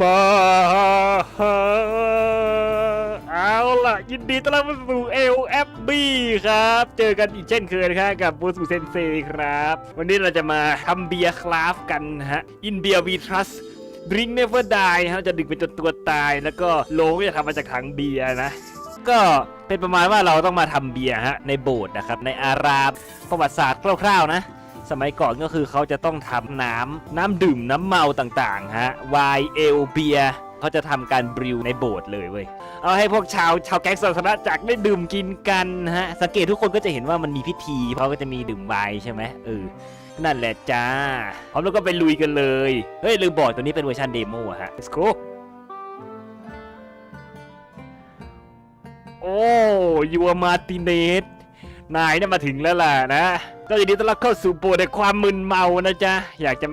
มาเอาล่ะ ยินดีต้อนรับสู่ LFB ครับ เจอกันอีกเช่นเคยนะครับกับบูสุเซนเซครับ วันนี้เราจะมาทำเบียร์คราฟกันนะฮะ In Beer We Trust Drink Never Die ฮะจะดื่มเป็นจนตัวตาย แล้วก็โลงก็จะทำมาจากถังเบียร์นะ ก็เป็นประมาณว่าเราต้องมาทำเบียร์ฮะในโบสถ์นะครับ ในอารามประวัติศาสตร์คร่าวๆนะ สมัยก่อนก็คือเขาจะต้องทำน้ำน้ำดื่มน้ำเมาต่างๆฮะไวน์เอลเบียเขาจะทำการบริวในโบสถ์เลยเว้ยเอาให้พวกชาวชาวแก๊งศาสนาจักรได้ดื่มกินกันฮะสังเกตทุกคนก็จะเห็นว่ามันมีพิธีเขาก็จะมีดื่มไวน์ใช่ไหมเออนั่นแหละจ้าพร้อมแล้วก็ไปลุยกันเลย เฮ้ยลืมบอกตัวนี้เป็นเวอร์ชันเดโมอะฮะ let's go โอ้ยูมาติเนส นายเนี่ยมาถึงแล้วล่ะนะก็ยินดีต้อนรับเข้าสู่โบสถ์แห่งความมึนเมานะจ๊ะ อยากจะมา